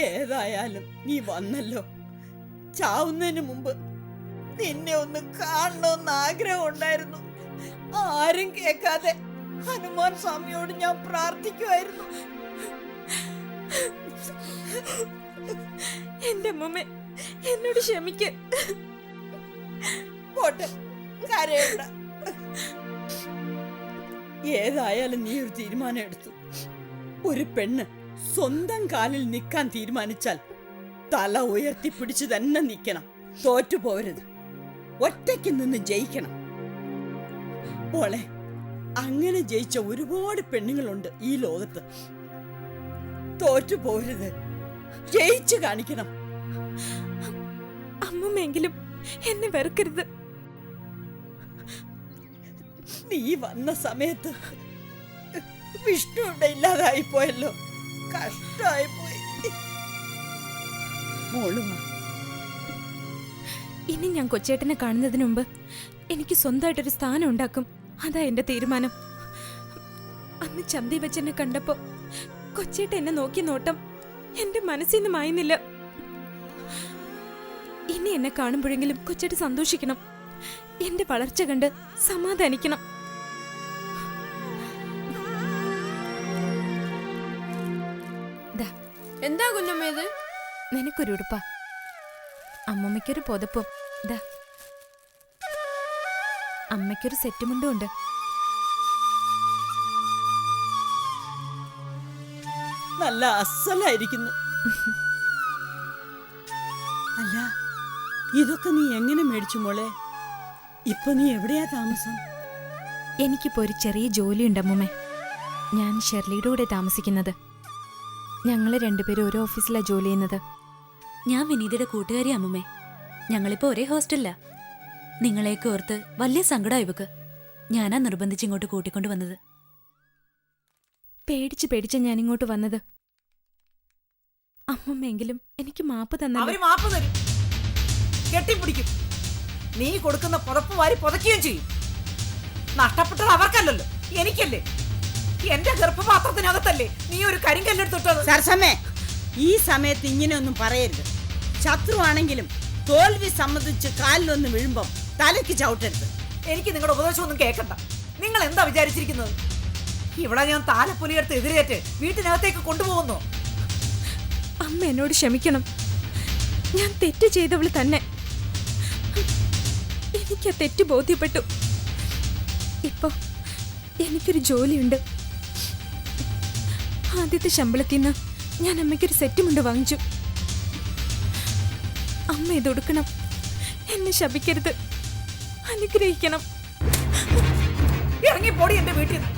ഏതായാലും നീ വന്നല്ലോ. ചാവുന്നതിന് മുമ്പ് നിന്നെ ഒന്ന് കാണണമെന്ന് ആഗ്രഹം ഉണ്ടായിരുന്നു. ആരും കേൾക്കാതെ ഹനുമാൻ സ്വാമിയോട് ഞാൻ പ്രാർത്ഥിക്കുമായിരുന്നു എന്റെ അമ്മൂമ്മ എന്നോട് ക്ഷമിക്ക. പോട്ടെ കരയണ്ട. ഏതായാലും നീ ഒരു തീരുമാനം എടുത്തു. ഒരു പെണ്ണ് സ്വന്തം കാലിൽ നിൽക്കാൻ തീരുമാനിച്ചാൽ തല ഉയർത്തിപ്പിടിച്ച് തന്നെ നിൽക്കണം. തോറ്റുപോരുത് ഒറ്റയ്ക്ക് നിന്ന് ജയിക്കണം. മോളെ അങ്ങനെ ജയിച്ച ഒരുപാട് പെണ്ണുങ്ങളുണ്ട് ഈ ലോകത്ത്. തോറ്റുപോരുത് ജയിച്ചു കാണിക്കണം. അമ്മമെങ്കിലും എന്നെ വെറുക്കരുത്. നീ വന്ന സമയത്ത് വിഷ്ണു ഇവിടെ ഇല്ലാതായി പോയല്ലോ കഷ്ടായി പോയി ഇനി ഞാൻ കൊച്ചേട്ടനെ കാണുന്നതിന് മുമ്പ് എനിക്ക് സ്വന്തമായിട്ടൊരു സ്ഥാനം ഉണ്ടാക്കും. അതാ എന്റെ തീരുമാനം. അന്ന് ചന്തി വെച്ചെന്നെ കണ്ടപ്പോ കൊച്ചേട്ട എന്നെ നോക്കി നോട്ടം എന്റെ മനസ്സിൽ നിന്ന് മായുന്നില്ല. ഇനി എന്നെ കാണുമ്പോഴെങ്കിലും കൊച്ചേട്ട സന്തോഷിക്കണം. എന്റെ വളർച്ച കണ്ട് സമാധാനിക്കണം. ഇത്? നിനക്കൊരു ഉടുപ്പാ. അമ്മമ്മയ്ക്കൊരു പുതപ്പും. ഇതാ അമ്മയ്ക്കൊരു സെറ്റുമുണ്ടും ഉണ്ട്. നല്ല അസലായിരിക്കുന്നു. അല്ല ഇതൊക്കെ നീ എങ്ങനെ മേടിച്ചു മോളെ? ഇപ്പൊ നീ എവിടെയാ താമസം? എനിക്കിപ്പോ ഒരു ചെറിയ ജോലിയുണ്ട് അമ്മൂമ്മേ. ഞാൻ ഷെർലിയുടെ കൂടെ താമസിക്കുന്നത്. ഞങ്ങൾ രണ്ടുപേരും ഒരു ഓഫീസിലാ ജോലി ചെയ്യുന്നത്. ഞാൻ വിനീതയുടെ കൂട്ടുകാരി അമ്മമ്മേ ഞങ്ങളിപ്പോ ഒരേ ഹോസ്റ്റലിലാ. നിങ്ങളെയൊക്കെ ഓർത്ത് വലിയ സങ്കടം ഇവക്ക്. ഞാനാ നിർബന്ധിച്ച് ഇങ്ങോട്ട് കൂട്ടിക്കൊണ്ടു വന്നത്. പേടിച്ച് പേടിച്ച് ഞാൻ ഇങ്ങോട്ട് വന്നത്. അമ്മമ്മയെങ്കിലും എനിക്ക് മാപ്പ് അവർ മാപ്പ് തരും. കെട്ടിപ്പിടിക്കും. നീ കൊടുക്കുന്ന പുതപ്പ് വാരി പുതയ്ക്കുകയും ചെയ്യും. നഷ്ടപ്പെട്ടത് അവർക്കല്ലല്ലോ. എനിക്കല്ലേ. എന്റെ ഗർഭപാത്രത്തിനകത്തല്ലേ നീ ഒരു കരിങ്കല്ലെടുത്തിട്ടത് സർസമ്മേ ഈ സമയത്ത് ഇങ്ങനെയൊന്നും പറയരുത്. ശത്രുവാണെങ്കിലും തോൽവി സംബന്ധിച്ച് കാലിലൊന്ന് വീഴുമ്പം തലയ്ക്ക് ചവിട്ടരുത്. എനിക്ക് നിങ്ങളുടെ ഉപദേശമൊന്നും കേൾക്കണ്ട. നിങ്ങൾ എന്താ വിചാരിച്ചിരിക്കുന്നത്? ഇവിടെ ഞാൻ താലപ്പൊലിയെടുത്ത് എതിരേറ്റ് വീട്ടിനകത്തേക്ക് കൊണ്ടുപോകുന്നു. അമ്മ എന്നോട് ക്ഷമിക്കണം. ഞാൻ തെറ്റ് ചെയ്തവൾ തന്നെ. എനിക്ക് ആ തെറ്റ് ബോധ്യപ്പെട്ടു. ഇപ്പൊ എനിക്കൊരു ജോലിയുണ്ട്. ആദ്യത്തെ ശമ്പളത്തിൽ നിന്ന് ഞാൻ അമ്മയ്ക്കൊരു സെറ്റ് മുണ്ട് വാങ്ങിച്ചു. അമ്മ ഇത് കൊടുക്കണം എന്നെ ശപിക്കരുത്. അനുഗ്രഹിക്കണം. ഇറങ്ങി പോടി എന്റെ വീട്ടിൽ നിന്ന്.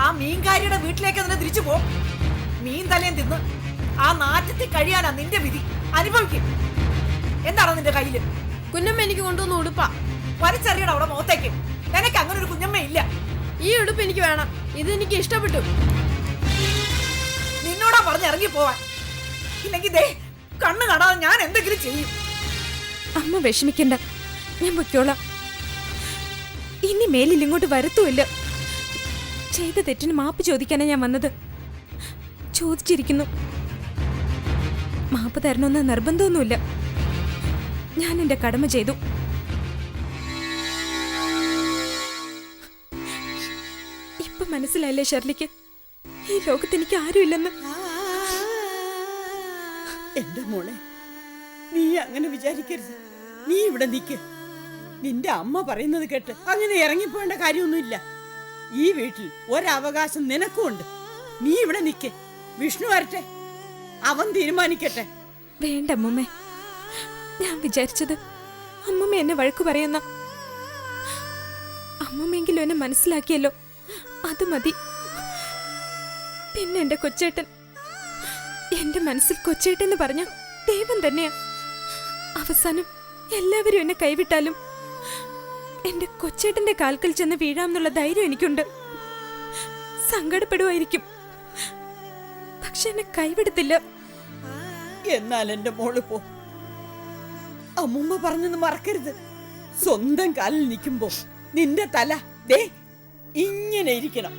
ആ മീൻകാരിയുടെ വീട്ടിലേക്ക് തന്നെ തിരിച്ചു പോ. മീൻ തലയും തിന്ന്. ആ നാറ്റത്തിൽ കഴിയാനാ നിന്റെ വിധി. അനുഭവിക്കും. എന്താണ് നിന്റെ കയ്യിൽ? കുഞ്ഞമ്മ എനിക്ക് കൊണ്ടുവന്ന് ഉടുപ്പാ. വലിച്ചെറിയണം അവിടെ മുഖത്തേക്ക്. എനിക്ക് അങ്ങനെ ഒരു കുഞ്ഞമ്മ ഇല്ല ഈ ഉടുപ്പ് എനിക്ക് വേണം. ഇത് എനിക്ക് ഇഷ്ടപ്പെട്ടു. പറഞ്ഞ് ഇറങ്ങി പോവാൻ. ഇല്ലെങ്കിൽ ദേ കണ്ണ് കാണാതെ ഞാൻ എന്തെങ്കിലും ചെയ്യും. അമ്മ വിഷമിക്കണ്ട. ഞാൻ പൊയ്ക്കോളാം. ഇനി മേലിൽ ഇങ്ങോട്ട് വരത്തുമില്ല. ചെയ്ത തെറ്റിന് മാപ്പ് ചോദിക്കാനാ ഞാൻ വന്നത്. ചോദിച്ചിരിക്കുന്നു. മാപ്പ് തരണമെന്ന് നിർബന്ധമൊന്നുമില്ല. ഞാൻ എന്റെ കടമ ചെയ്തു. ഇപ്പൊ മനസ്സിലായില്ലേ ഷെർലിക്ക്? ഈ ലോകത്ത് എനിക്ക് ആരുമില്ലെന്ന്? എന്റെ മോളെ? നീ അങ്ങനെ വിചാരിക്കരുത്. നീ ഇവിടെ നിൽക്ക് നിന്റെ അമ്മ പറയുന്നത് കേട്ട് അങ്ങനെ ഇറങ്ങിപ്പോണ്ട കാര്യമൊന്നുമില്ല. ഈ വീട്ടിൽ ഒരവകാശം നിനക്കും ഉണ്ട് നീ ഇവിടെ നിൽക്ക് വിഷ്ണു വരട്ടെ. അവൻ തീരുമാനിക്കട്ടെ. വേണ്ട അമ്മൂമ്മേ. ഞാൻ വിചാരിച്ചത് അമ്മമ്മ എന്നെ വഴക്കു പറയുന്ന. അമ്മമ്മയെങ്കിലും എന്നെ മനസ്സിലാക്കിയല്ലോ. അത് മതി. പിന്നെ എന്റെ കൊച്ചേട്ടൻ എന്റെ മനസ്സിൽ കൊച്ചേട്ടെന്ന് പറഞ്ഞ ദൈവം തന്നെയാ. അവസാനം എല്ലാവരും എന്നെ കൈവിട്ടാലും എന്റെ കൊച്ചേട്ടന്റെ കാൽക്കൽ ചെന്ന് വീഴാമെന്നുള്ള ധൈര്യം എനിക്കുണ്ട്. സങ്കടപ്പെടുമായിരിക്കും പക്ഷെ എന്നെ കൈവിടത്തില്ല. എന്നാൽ എന്റെ മോൾ പോ. അമ്മുമ്മ പറഞ്ഞെന്ന് മറക്കരുത്. സ്വന്തം കാലിൽ നിൽക്കുമ്പോ നിന്റെ തല ദേ ഇങ്ങനെ ഇരിക്കണം.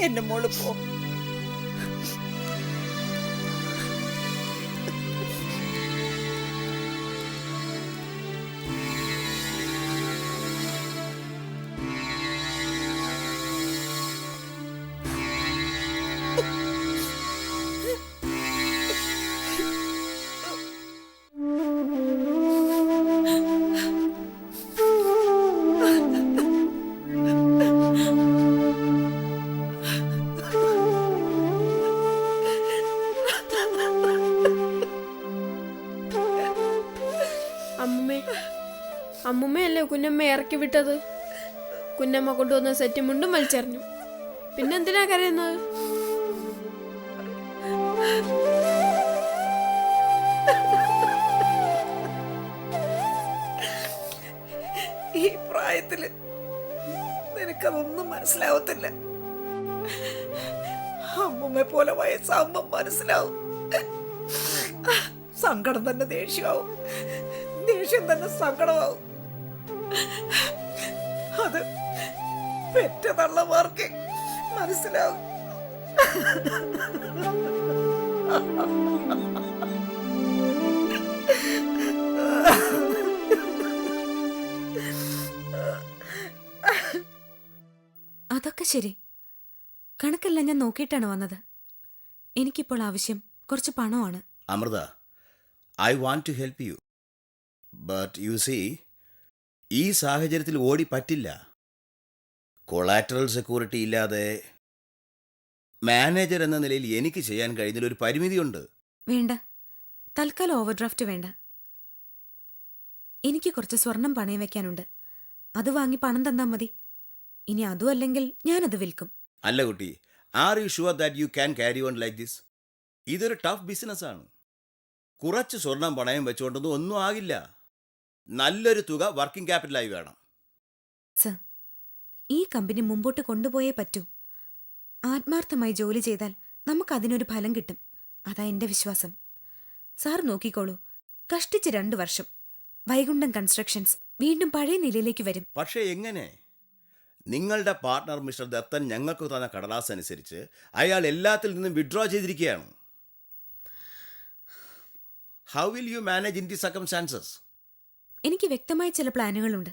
എന്റെ മോൾ പോ. കുഞ്ഞമ്മ ഇറക്കി വിട്ടത്? കുഞ്ഞമ്മ കൊണ്ടുവന്ന സെറ്റ് മുണ്ടും വലിച്ചെറിഞ്ഞു. പിന്നെന്തിനാ കരയുന്നത്? ഈ പ്രായത്തിൽ നിനക്കതൊന്നും മനസ്സിലാവത്തില്ല. അമ്മമ്മെ പോലെ വയസ്സാകുമ്പം മനസ്സിലാവും. സങ്കടം തന്നെ ദേഷ്യമാവും. ദേഷ്യം തന്നെ സങ്കടമാവും. അത് പെറ്റ തള്ളമാർക്ക് മനസ്സിലാവും. അതൊക്കെ ശരി. കണക്കെല്ലാം ഞാൻ നോക്കിയിട്ടാണ് വന്നത്. എനിക്കിപ്പോൾ ആവശ്യം കുറച്ച് പണമാണ്. Amrita I want to help you but you see ഈ സാഹചര്യത്തിൽ ഓടി പറ്റില്ല. കൊളാറ്ററൽ സെക്യൂരിറ്റി ഇല്ലാതെ മാനേജർ എന്ന നിലയിൽ എനിക്ക് ചെയ്യാൻ കഴിയുന്നതിൽ ഒരു പരിമിതിയുണ്ട്. വേണ്ട. തൽക്കാലം ഓവർഡ്രാഫ്റ്റ് വേണ്ട. എനിക്ക് കുറച്ച് സ്വർണം പണയം വെക്കാനുണ്ട്. അത് വാങ്ങി പണം തന്നാൽ മതി. ഇനി അതും അല്ലെങ്കിൽ ഞാനത് വിൽക്കും. അല്ല കുട്ടി are you sure that you can carry on like this ഇതൊരു ടഫ് ബിസിനസ്സാണ് കുറച്ച് സ്വർണം പണയം വെച്ചുകൊണ്ടൊന്നും ഒന്നും ആകില്ല. നല്ലൊരു തുക വർക്കിംഗ് ക്യാപിറ്റലായി വേണം. സർ ഈ കമ്പനി മുമ്പോട്ട് കൊണ്ടുപോയേ പറ്റൂ. ആത്മാർത്ഥമായി ജോലി ചെയ്താൽ നമുക്ക് അതിനൊരു ഫലം കിട്ടും. അതാ എന്റെ വിശ്വാസം. സാർ നോക്കിക്കോളൂ കഷ്ടിച്ച് രണ്ടു വർഷം. വൈകുണ്ഠം കൺസ്ട്രക്ഷൻസ് വീണ്ടും പഴയ നിലയിലേക്ക് വരും. പക്ഷേ എങ്ങനെ? നിങ്ങളുടെ പാർട്ണർ മിസ്റ്റർ ദത്തൻ ഞങ്ങൾക്ക് തന്ന കടലാസ് അനുസരിച്ച് അയാൾ എല്ലാത്തിൽ നിന്നും വിഡ്രോ ചെയ്തിരിക്കുകയാണ്. How will you manage in the circumstances എനിക്ക് വ്യക്തമായ ചില പ്ലാനുകളുണ്ട്.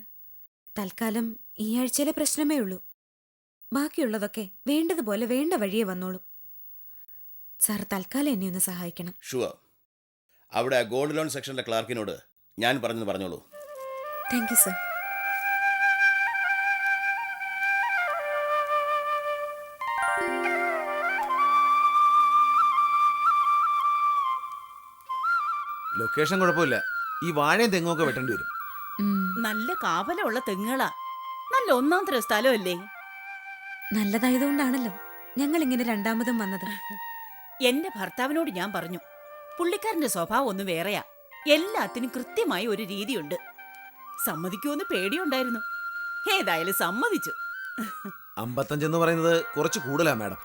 തൽക്കാലം ഈ ആഴ്ചയിലെ പ്രശ്നമേ ഉള്ളൂ. ബാക്കിയുള്ളതൊക്കെ വേണ്ടതുപോലെ വേണ്ട വഴിയെ വന്നോളും. സാർ തൽക്കാലം എന്നെ ഒന്ന് സഹായിക്കണം. ഷുവർ അവിടെ ഗോൾഡ് ലോൺ സെക്ഷനിലെ ക്ലാർക്കിനോട് ഞാൻ പറഞ്ഞു പറഞ്ഞോളൂ. Thank you sir. ലൊക്കേഷൻ കുഴപ്പമില്ല. ഈ വാഴയും തെങ്ങും ഒക്കെ വെട്ടേണ്ടി വരും. നല്ല കാവലുള്ള തെങ്ങുകളാ. നല്ല ഒന്നാം തരം സ്ഥലമല്ലേ? നല്ലതായതുകൊണ്ടാണല്ലോ ഞങ്ങൾ ഇങ്ങനെ രണ്ടാമതും വന്നത്. എന്റെ ഭർത്താവിനോട് ഞാൻ പറഞ്ഞു പുള്ളിക്കാരന്റെ സ്വഭാവം ഒന്ന് വേറെയാ. എല്ലാത്തിനും കൃത്യമായി ഒരു രീതിയുണ്ട്. സമ്മതിക്കുമെന്ന് പേടിയുണ്ടായിരുന്നു. ഏതായാലും സമ്മതിച്ചു. അമ്പത്തഞ്ചെന്ന് പറയുന്നത് കുറച്ച് കൂടുതലാ മാഡം.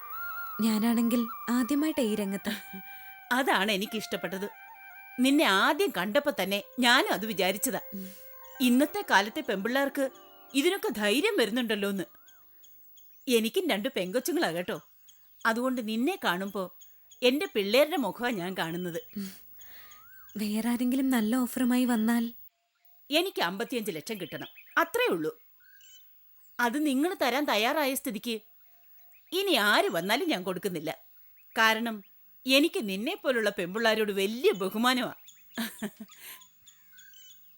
ഞാനാണെങ്കിൽ ആദ്യമായിട്ട് ഈ രംഗത്ത്. അതാണ് എനിക്ക് ഇഷ്ടപ്പെട്ടത് നിന്നെ ആദ്യം കണ്ടപ്പോ തന്നെ ഞാനും അത് വിചാരിച്ചതാ. ഇന്നത്തെ കാലത്തെ പെമ്പിള്ളേർക്ക് ഇതിനൊക്കെ ധൈര്യം വരുന്നുണ്ടല്ലോ എന്ന് എനിക്കും രണ്ട് പെങ്കൊച്ചുങ്ങളാ കേട്ടോ. അതുകൊണ്ട് നിന്നെ കാണുമ്പോ എന്റെ പിള്ളേരുടെ മുഖമാണ് ഞാൻ കാണുന്നത്. വേറെ ആരെങ്കിലും നല്ല ഓഫറുമായി വന്നാൽ? എനിക്ക് അമ്പത്തിയഞ്ച് ലക്ഷം കിട്ടണം. അത്രേ ഉള്ളൂ. അത് നിങ്ങൾ തരാൻ തയ്യാറായ സ്ഥിതിക്ക് ഇനി ആര് വന്നാലും ഞാൻ കൊടുക്കുന്നില്ല. കാരണം എനിക്ക് നിന്നെ പോലുള്ള പെമ്പിള്ളാരോട് വലിയ ബഹുമാനമാ.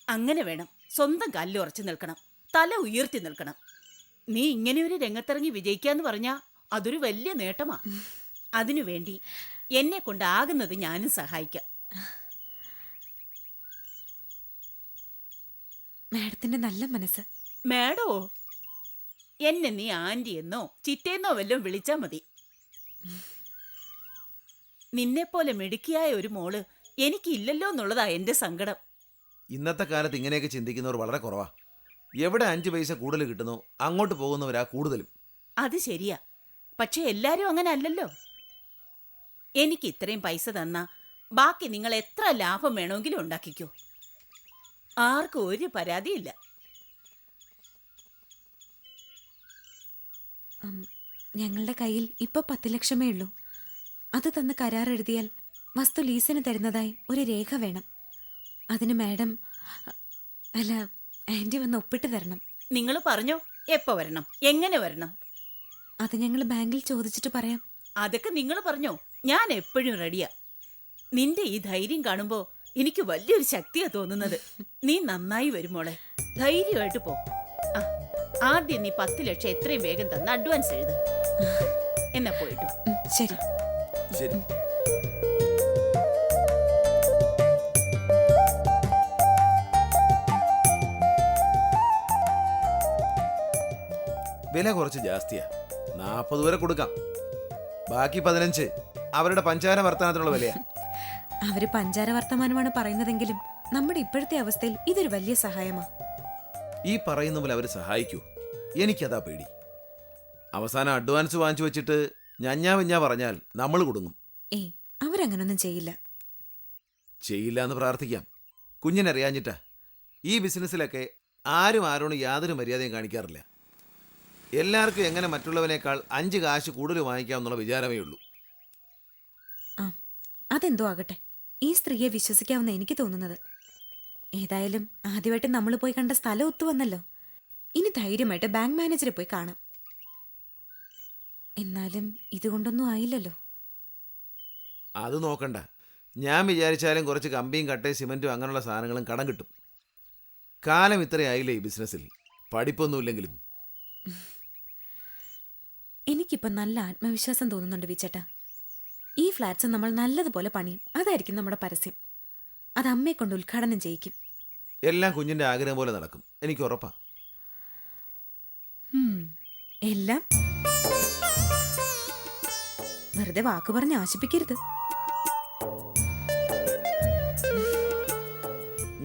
അങ്ങനെ വേണം. സ്വന്തം കാലിൽ ഉറച്ചു നിൽക്കണം. തല ഉയർത്തി നിൽക്കണം. നീ ഇങ്ങനെ ഒരു രംഗത്തിറങ്ങി വിജയിക്കാന്ന് പറഞ്ഞാ അതൊരു വലിയ നേട്ടമാ. അതിനുവേണ്ടി എന്നെ കൊണ്ടാകുന്നത് ഞാനും സഹായിക്കാം. മാഡത്തിന്റെ നല്ല മനസ്സ്. മേഡോ? എന്നെ നീ ആന്റി എന്നോ ചിറ്റേന്നോ വല്ലതും വിളിച്ചാ മതി. നിന്നെപ്പോലെ മിടുക്കിയായ ഒരു മോൾ എനിക്കില്ലല്ലോ എന്നുള്ളതാ എന്റെ സങ്കടം. ഇന്നത്തെ കാലത്ത് ഇങ്ങനെയൊക്കെ ചിന്തിക്കുന്നവർ വളരെ കുറവാ. എവിടെ അഞ്ച് പൈസ കൂടുതൽ കിട്ടുന്നു അങ്ങോട്ട് പോകുന്നവരാ കൂടുതലും. അത് ശരിയാ. പക്ഷെ എല്ലാരും അങ്ങനെ അല്ലല്ലോ എനിക്ക് ഇത്രയും പൈസ തന്നാ ബാക്കി നിങ്ങൾ എത്ര ലാഭം വേണമെങ്കിലും ഉണ്ടാക്കിക്കോ. ആർക്കും ഒരു പരാതിയില്ല. ഞങ്ങളുടെ കയ്യിൽ ഇപ്പൊ പത്ത് ലക്ഷമേ ഉള്ളൂ. അത് തന്ന് കരാറെഴുതിയാൽ വസ്തു ലീസിന് തരുന്നതായി ഒരു രേഖ വേണം. അതിന് മാഡം അല്ല ആന്റി വന്ന് ഒപ്പിട്ട് തരണം. നിങ്ങൾ പറഞ്ഞോ എപ്പോൾ വരണം എങ്ങനെ വരണം? അത് ഞങ്ങൾ ബാങ്കിൽ ചോദിച്ചിട്ട് പറയാം. അതൊക്കെ നിങ്ങൾ പറഞ്ഞോ ഞാൻ എപ്പോഴും റെഡിയാ. നിന്റെ ഈ ധൈര്യം കാണുമ്പോൾ എനിക്ക് വലിയൊരു ശക്തിയാ തോന്നുന്നത്. നീ നന്നായി വരുമോളെ ധൈര്യമായിട്ട് പോ. ആ, ആദ്യം നീ പത്ത് ലക്ഷം എത്രയും വേഗം തന്ന അഡ്വാൻസ് എഴുത്. എന്നാ പോയിട്ടു ശരി. ശരി. വില കുറച്ച് ജാസ്തിയാ. നാൽപ്പത് വരെ കൊടുക്കാം. ബാക്കി പതിനഞ്ച് അവരുടെ പഞ്ചാര വർത്തമാനത്തിനുള്ള വിലയാ. അവർ പഞ്ചാര വർത്തമാനമാണ് പറയുന്നതെങ്കിലും നമ്മുടെ ഇപ്പോഴത്തെ അവസ്ഥയിൽ ഇതൊരു വലിയ സഹായമാ. ഈ പറയുന്ന പോലെ അവർ സഹായിക്കൂ. എനിക്കതാ പേടി. അവസാനം അഡ്വാൻസ് വാങ്ങിച്ചു വെച്ചിട്ട് ഞഞ്ഞാ വിഞ്ഞാ പറഞ്ഞാൽ നമ്മൾ കുടുങ്ങും. ഏയ് അവരങ്ങനൊന്നും ചെയ്യില്ല. ചെയ്യില്ല എന്ന് പ്രാർത്ഥിക്കാം കുഞ്ഞിനറിയാഞ്ഞിട്ടാ ഈ ബിസിനസ്സിലൊക്കെ ആരും ആരോടും യാതൊരു മര്യാദയും കാണിക്കാറില്ല. എല്ലാവർക്കും എങ്ങനെ മറ്റുള്ളവനേക്കാൾ അഞ്ച് കാശ് കൂടുതൽ വാങ്ങിക്കാം എന്നുള്ള വിചാരമേ ഉള്ളൂ. ആ അതെന്തോ ആകട്ടെ. ഈ സ്ത്രീയെ വിശ്വസിക്കാവുന്ന എനിക്ക് തോന്നുന്നത്. ഏതായാലും ആദ്യമായിട്ട് നമ്മൾ പോയി കണ്ട സ്ഥലം ഒത്തു വന്നല്ലോ ഇനി ധൈര്യമായിട്ട് ബാങ്ക് മാനേജറെ പോയി കാണാം. എന്നാലും ഇതുകൊണ്ടൊന്നും ആയില്ലല്ലോ. അത് നോക്കണ്ട. ഞാൻ വിചാരിച്ചാലും കുറച്ച് കമ്പിയും കട്ടയും സിമെന്റും അങ്ങനെയുള്ള സാധനങ്ങളും കടം കിട്ടും. കാലം ഇത്രയായില്ലേ ഈ ബിസിനസ്സിൽ? പഠിപ്പൊന്നുമില്ലെങ്കിലും. എനിക്കിപ്പോൾ നല്ല ആത്മവിശ്വാസം തോന്നുന്നുണ്ട് വിച്ചേട്ട. ഈ ഫ്ലാറ്റ്സ് നമ്മൾ നല്ലതുപോലെ പണിയും. അതായിരിക്കും നമ്മുടെ പരസ്യം. അത് അമ്മയെ കൊണ്ട് ഉദ്ഘാടനം ചെയ്യിക്കും. എല്ലാം കുഞ്ഞിന്റെ ആഗ്രഹം പോലെ നടക്കും. എനിക്ക് ഉറപ്പാ. എല്ലാം വെറുതെ വാക്ക് പറഞ്ഞ് ആശിപ്പിക്കരുത്.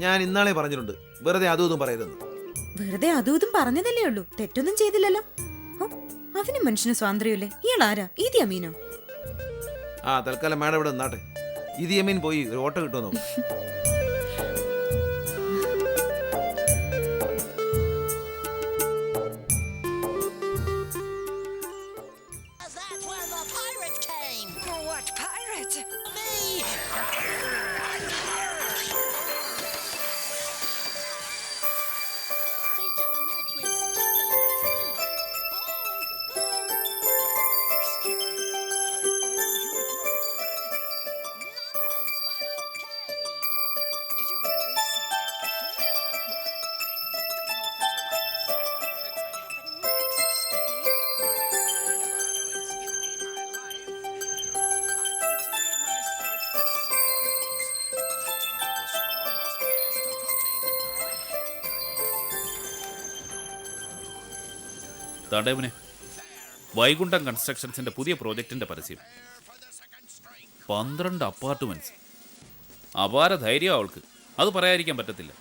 ഞാൻ ഇന്നാളെ പറഞ്ഞിട്ടുണ്ട്. വെറുതെ അതും ഇതും പറയരുതെന്ന്. വെറുതെ അതും ഇതും പറഞ്ഞതല്ലേ ഉള്ളൂ. തെറ്റൊന്നും ചെയ്തില്ലല്ലോ. ഓ, അതിന് മനുഷ്യന് സ്വാതന്ത്ര്യമില്ലേ? ഇയാൾ ആരാ? ഈതി അമീനോ? ആ തൽക്കാലം മാഡം ഇവിടെ നിന്നാട്ടെ. ഇത് അമീൻ പോയി ഒരു ഓട്ടോ കിട്ടുമോ നോക്കാം. തടവിന് വൈകുണ്ഠം കൺസ്ട്രക്ഷൻസിന്റെ പുതിയ പ്രോജക്റ്റിന്റെ പരസ്യം. പന്ത്രണ്ട് അപ്പാർട്ട്മെന്റ്സ്. അപാര ധൈര്യം അവൾക്ക്. അത് പറയാതിരിക്കാൻ പറ്റത്തില്ല.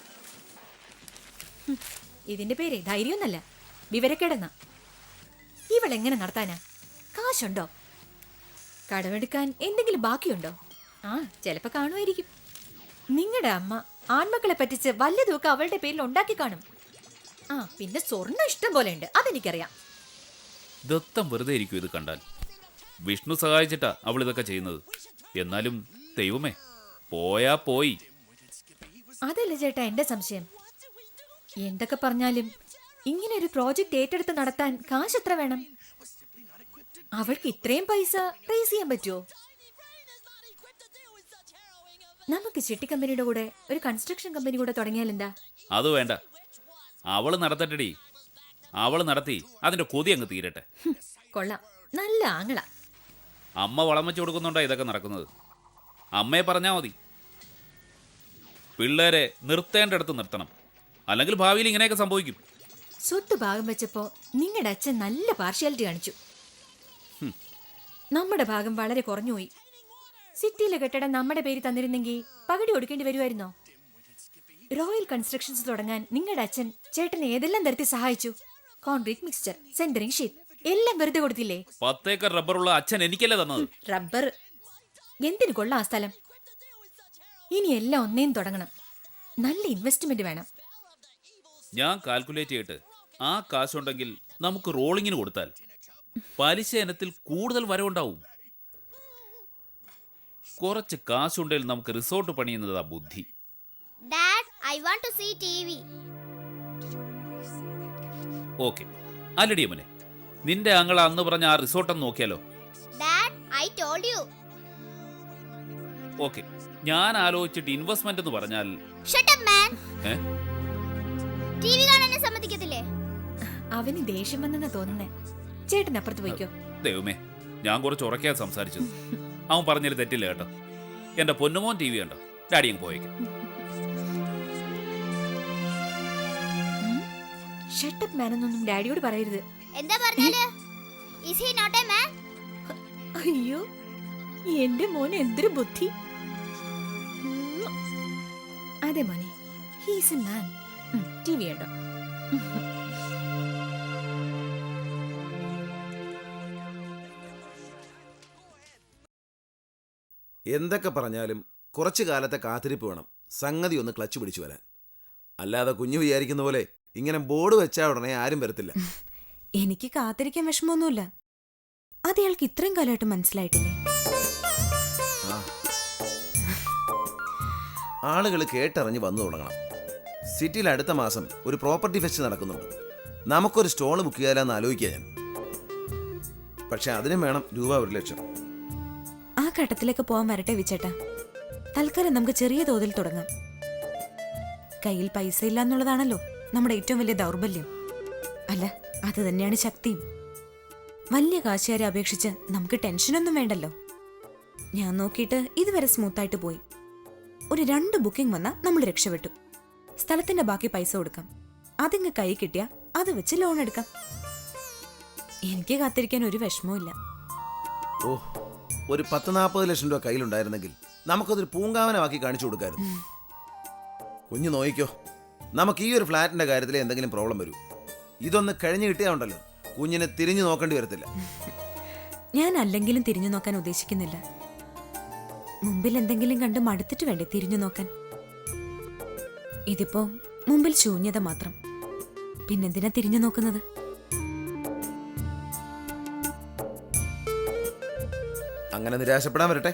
ഇതിന്റെ പേര് ധൈര്യമൊന്നല്ല. വിവരക്കേടെന്ന. എങ്ങനെ നടത്താനാ? കാശുണ്ടോ? കടമെടുക്കാൻ എന്തെങ്കിലും ബാക്കിയുണ്ടോ? ആ ചിലപ്പോ കാണുമായിരിക്കും. നിങ്ങളുടെ അമ്മ ആൺമക്കളെ പറ്റിച്ച് വല്ലതുമൊക്കെ അവളുടെ പേരിൽ ഉണ്ടാക്കി കാണും. ആ പിന്നെ സ്വർണം ഇഷ്ടം പോലെ ഉണ്ട് അതെനിക്കറിയാം. ദത്തം വെറുതെ ഇരിക്കും ഇത് കണ്ടാൽ. വിഷ്ണു സഹായിച്ചിട്ടാ അവൾ ഇതൊക്കെ ചെയ്യുന്നത്. എന്നാലും ദൈവമേ പോയാ പോയി. അതല്ല ചേട്ടാ എന്റെ സംശയം. എന്തൊക്കെ പറഞ്ഞാലും ഇങ്ങനെ ഒരു പ്രോജക്റ്റ് ഏറ്റെടുത്ത് നടത്താൻ കാശ് എത്ര വേണം? അവൾക്ക് ഇത്രയും പൈസ റേസ് ചെയ്യാൻ പറ്റുമോ നമുക്ക് ചിട്ടി കമ്പനിയുടെ കൂടെ ഒരു കൺസ്ട്രക്ഷൻ കമ്പനി കൂടെ തുടങ്ങിയാൽ എന്താ? അത് വേണ്ട. അവൾ നടത്തട്ടെടി. അവൾ നടത്തി അതിന്റെ കൊതി അങ്ങ് തീരട്ടെ. കൊള്ളാം. നല്ല ആങ്ങള. അമ്മ വളം വെച്ച് കൊടുക്കുന്നുണ്ടോ ഇതൊക്കെ നടക്കുന്നത്? അമ്മയെ പറഞ്ഞാ മതി. പിള്ളേരെ നിർത്തേണ്ടടുത്ത് നിർത്തണം. അല്ലെങ്കിൽ ഭാവിയിൽ ഇങ്ങനെയൊക്കെ സംഭവിക്കും. സ്വത്ത് ഭാഗം വെച്ചപ്പോ നിങ്ങളുടെ അച്ഛൻ നല്ല പാർഷ്യാലിറ്റി കാണിച്ചു. നമ്മുടെ ഭാഗം വളരെ കുറഞ്ഞുപോയി സിറ്റിയിലെ കെട്ടിടം നമ്മുടെ പേര് തന്നിരുന്നെങ്കിൽ പകുതി കൊടുക്കേണ്ടി വരുമായിരുന്നോ? റോയൽ കൺസ്ട്രക്ഷൻസ് തുടങ്ങാൻ നിങ്ങളുടെ അച്ഛൻ ചേട്ടനെ ഏതെല്ലാം തരത്തിൽ സഹായിച്ചു? കോൺക്രീറ്റ് മിക്സ്ചർ സെന്ററിംഗ് ഷീറ്റ് എല്ലാം വെറുതെ കൊടുത്തില്ലേ? പത്തേക്കർ റബ്ബറുള്ള അച്ഛൻ എനിക്കല്ലേ തന്നത്? റബ്ബർ എന്തിനു കൊള്ളാം ആ സ്ഥലം? ഇനി എല്ലാം ഒന്നേം തുടങ്ങണം. നല്ല ഇൻവെസ്റ്റ്മെന്റ് വേണം. ഞാൻ കാൽക്കുലേറ്റ് ചെയ്തിട്ട് ആ കാശുണ്ടെങ്കിൽ നമുക്ക് റോളിങ്ങിന് കൊടുത്താൽ. പലിശ ഇനത്തിൽ കൂടുതൽ വരവുണ്ടാവും. കുറച്ച് കാശുണ്ടെങ്കിൽ നമുക്ക് റിസോർട്ട് പണിയുന്നതാ ബുദ്ധി. Dad, want to see see TV. Okay അല്ലടി മോനെ നിന്റെ അങ്ങൾ അന്ന് പറഞ്ഞ ആ റിസോർട്ട് ഒന്ന് നോക്കിയാലോ? Dad I told you. Okay ഞാൻ ആലോചിച്ചിട്ട് ഇൻവെസ്റ്റ്മെന്റ് എന്ന് പറഞ്ഞാൽ ഷട്ട് അപ്പ് മാൻ ഏ? ടി വി കാണാൻ എന്നെ സമ്മതിക്കത്തില്ലേ? അവന് ദേഷ്യം വന്നെന്ന് തോന്നുന്നേ. ചേട്ടൻ അപ്പുറത്ത് പോയിക്കോ. ദൈവമേ ഞാൻ കുറച്ച് ഉറക്കാൻ സംസാരിച്ചത്. അവൻ പറഞ്ഞൊരു തെറ്റില്ല കേട്ടോ. എന്റെ പൊന്നുമോൻ ടി വി കണ്ടോ? ഡാഡി അങ്ങ് പോയേക്കും. ഷട്ടപ്പ് മാൻ എന്നൊന്നും ഡാഡിയോട് പറയരുത്. എന്താ പറഞ്ഞാൽ? Is he not a man അയ്യോ എന്റെ മോൻ എന്തൊരു ബുദ്ധി. അതെ മോനെ. He's a man T V ഉണ്ടോ എന്തൊക്കെ പറഞ്ഞാലും കുറച്ചു കാലത്തെ കാത്തിരിപ്പ് വേണം. സംഗതി ഒന്ന് ക്ലച്ച് പിടിച്ചു വരാൻ. അല്ലാതെ കുഞ്ഞു വിചാരിക്കുന്ന പോലെ ഇങ്ങനെ ബോർഡ് വെച്ചാൽ ഉടനെ ആരും വരത്തില്ല. എനിക്ക് കാത്തിരിക്കാൻ വിഷമമൊന്നുമില്ല. അത് ഇയാൾക്ക് ഇത്രയും കാലമായിട്ട് മനസ്സിലായിട്ടില്ലേ? ആളുകൾ കേട്ടറിഞ്ഞ് വന്നു തുടങ്ങണം. സിറ്റിയിൽ അടുത്ത മാസം ഒരു പ്രോപ്പർട്ടി ഫെസ്റ്റ് നടക്കുന്നുണ്ട്. നമുക്കൊരു സ്റ്റോൾ ബുക്ക് ചെയ്യാലെന്ന് ആലോചിക്കുക ഞാൻ. പക്ഷെ അതിനും വേണം രൂപ ഒരു ലക്ഷം. ആ ഘട്ടത്തിലേക്ക് പോകാൻ വരട്ടെ വിച്ചേട്ടാ. തൽക്കാലം നമുക്ക് ചെറിയ തോതിൽ തുടങ്ങാം. കയ്യിൽ പൈസ ഇല്ല എന്നുള്ളതാണല്ലോ. നമ്മുടെ ഏറ്റവും വലിയ ദൗർബല്യം. അല്ല അത് തന്നെയാണ് ശക്തിയും. വലിയ കാശുകാരെ അപേക്ഷിച്ച് നമുക്ക് ടെൻഷനൊന്നും വേണ്ടല്ലോ. ഞാൻ നോക്കിയിട്ട് ഇതുവരെ സ്മൂത്തായിട്ട് പോയി. ഒരു രണ്ട് ബുക്കിംഗ് വന്നാൽ നമ്മൾ രക്ഷപ്പെട്ടു. സ്ഥലത്തിന്റെ ബാക്കി പൈസ കൊടുക്കാം. അതിങ്ങ് കൈ കിട്ടിയാ അത് വെച്ച് ലോൺ എടുക്കാം. എനിക്ക് കാത്തിരിക്കാൻ ഒരു വിഷമവും ഓ ഒരു പത്ത് നാൽപ്പത് ലക്ഷം രൂപ കയ്യിലുണ്ടായിരുന്നെങ്കിൽ നമുക്കതൊരു പൂങ്കാവനമാക്കി കാണിച്ചു കൊടുക്കാമായിരുന്നു കുഞ്ഞു നോയിക്കോ. നമുക്ക് ഈ ഒരു ഫ്ലാറ്റിന്റെ കാര്യത്തിൽ എന്തെങ്കിലും പ്രോബ്ലം വരൂ. ഇതൊന്ന് കഴിഞ്ഞു കിട്ടിയാ ഉണ്ടല്ലോ കുഞ്ഞിനെ തിരിഞ്ഞു നോക്കേണ്ടി വരത്തില്ല. ഞാൻ അല്ലെങ്കിലും തിരിഞ്ഞു നോക്കാൻ ഉദ്ദേശിക്കുന്നില്ല. മുമ്പിൽ എന്തെങ്കിലും കണ്ട് മടുത്തിട്ട് വേണ്ടേ തിരിഞ്ഞു നോക്കാൻ? ഇതിപ്പോ മുമ്പിൽ ശൂന്യത മാത്രം. പിന്നെന്തിനാ തിരിഞ്ഞു നോക്കുന്നത്? അങ്ങനെ നിരാശപ്പെടാൻ വരട്ടെ.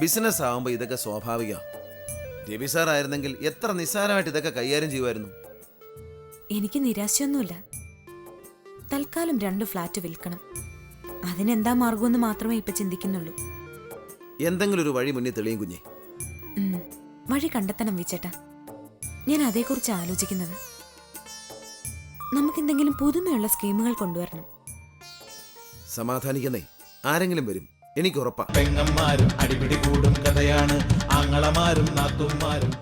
ബിസിനസ് ആവുമ്പോൾ ഇതൊക്കെ സ്വാഭാവിക രവി സാർ ആയിരുന്നെങ്കിൽ എത്ര നിസ്സാരമായിട്ട് ഇതൊക്കെ കൈകാര്യം ചെയ്യുമായിരുന്നു? എനിക്ക് നിരാശയൊന്നുമില്ല. തൽക്കാലം രണ്ട് ഫ്ലാറ്റ് വിൽക്കണം. അതിനെന്താ മാർഗമെന്ന് മാത്രമേ ഇപ്പൊ ചിന്തിക്കുന്നുള്ളൂ. എന്തെങ്കിലും ഒരു വഴി മുന്നേ തെളിയും കുഞ്ഞെ. വഴി കണ്ടെത്തണം വിച്ചേട്ടാ. ഞാൻ അതേക്കുറിച്ച് ആലോചിക്കുന്നത്. നമുക്കെന്തെങ്കിലും പുതുമയുള്ള സ്കീമുകൾ കൊണ്ടുവരണം. സമാധാനിക്കുന്നേ. ആരെങ്കിലും വരും. എനിക്ക് ഉറപ്പാ. പെങ്ങന്മാരും അടിപിടി കൂടും കഥയാണ്. ആങ്ങളമാരും നാത്തുമാരും